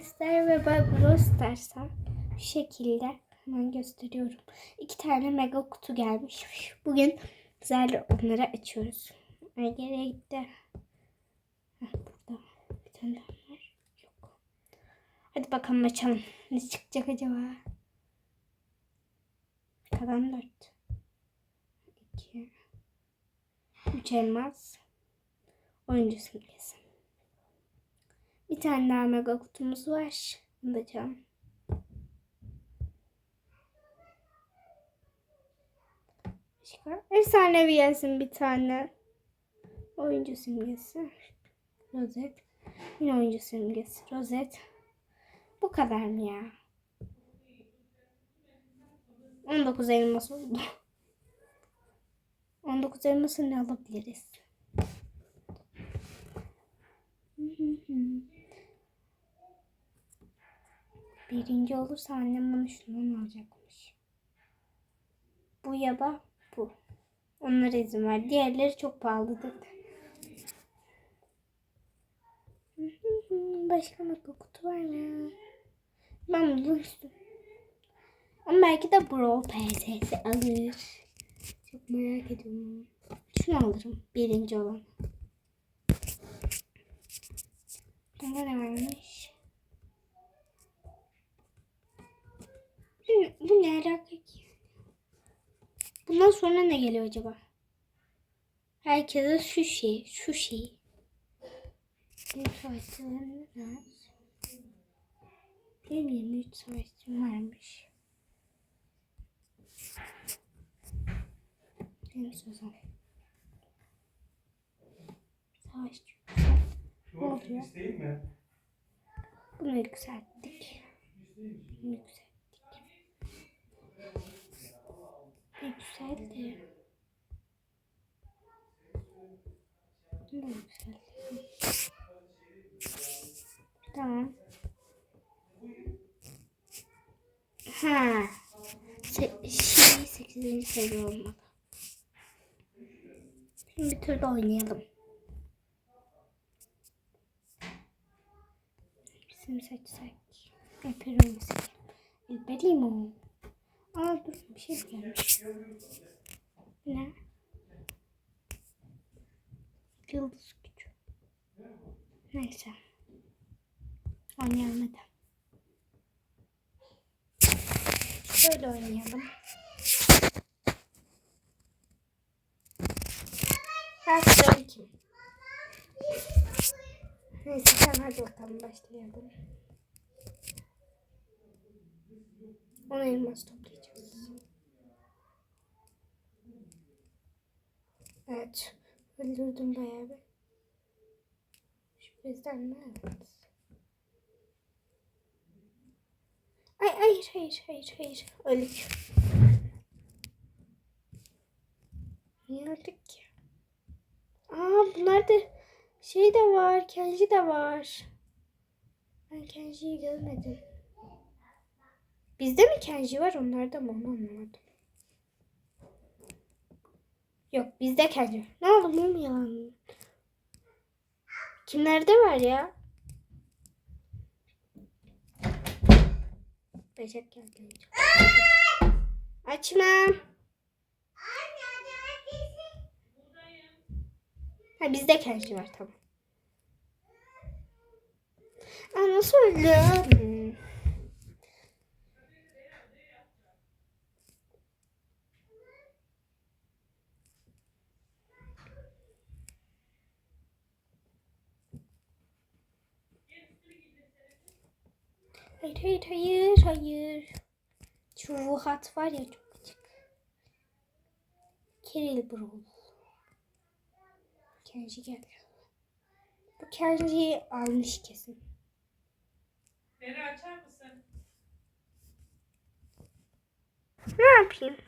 Star ve Brawl Stars'a şu şekilde hemen gösteriyorum. İki tane mega kutu gelmiş. Bugün güzel onları açıyoruz. Ay nereye gitti? Burada. Bir tane var. Yok. Hadi bakalım açalım. Ne çıkacak acaba? Kalan dört. İki. Üç elmas. Oyuncu simgesi. Bir tane daha mega kutumuz var. Bunu da açalım. Başka? Efsanevi gelsin bir tane. Oyuncu simgesi. Rozet. Yine oyuncu simgesi. Rozet. Bu kadar mı ya? 19 elmas oldu. 19 elması ne alabiliriz? Birinci olursa annem bana şundan alacakmış. Bu ya da bu. Onlara izin ver. Diğerleri çok pahalı dedi. Başka mega kutu var mı? Ben bunu. Ama belki de Brawl PSS alır. Çok merak ediyorum. Şunu alırım. Birinci olan. Bunda ne varmış? Bu, ne alaka ki? Bundan sonra ne geliyor acaba? Herkese şu şey, şu şey. Benim savaşçılarım ne var? Benim 23 savaşçım varmış. Benim sözüm. Savaşçı. Ne oluyor? Bunu yükselttik. Bunu yükselttik. Yükseldi. Bunu yükselttik. Tamam. Ha. Se şey 8. seviye olmalı. Şimdi bir da oynayalım. Bizim seçsek. Mi seçelim? Alper'i mi? Aa dur bir şey gelmiş. Ne? Yıldız gücü. Neyse. Oynayalım hadi. Şöyle oynayalım. Her sıra kim? Neyse sen hadi bakalım başlayalım. Ona elmas toplayacağız. Evet. Öldürdüm bayağı bir. Şu bizden mi? Evet. Ay hayır hayır hayır hayır. Öldük. Niye öldük ki? Aa bunlar da şey de var. Kenji de var. Ben Kenji'yi görmedim. Bizde mi Kenji var onlarda mı onu anlamadım. Yok bizde Kenji. Ne oldu mum yalan? Kimlerde var ya? Becek geldi. Açma. Ha bizde Kenji var tamam. Aa, nasıl Hayır hayır hayır hayır. Şu hat var ya çok küçük. Kiril Brawl. Kenji geldi. Bu Kenji'yi almış kesin. Beni açar mısın? Ne yapayım?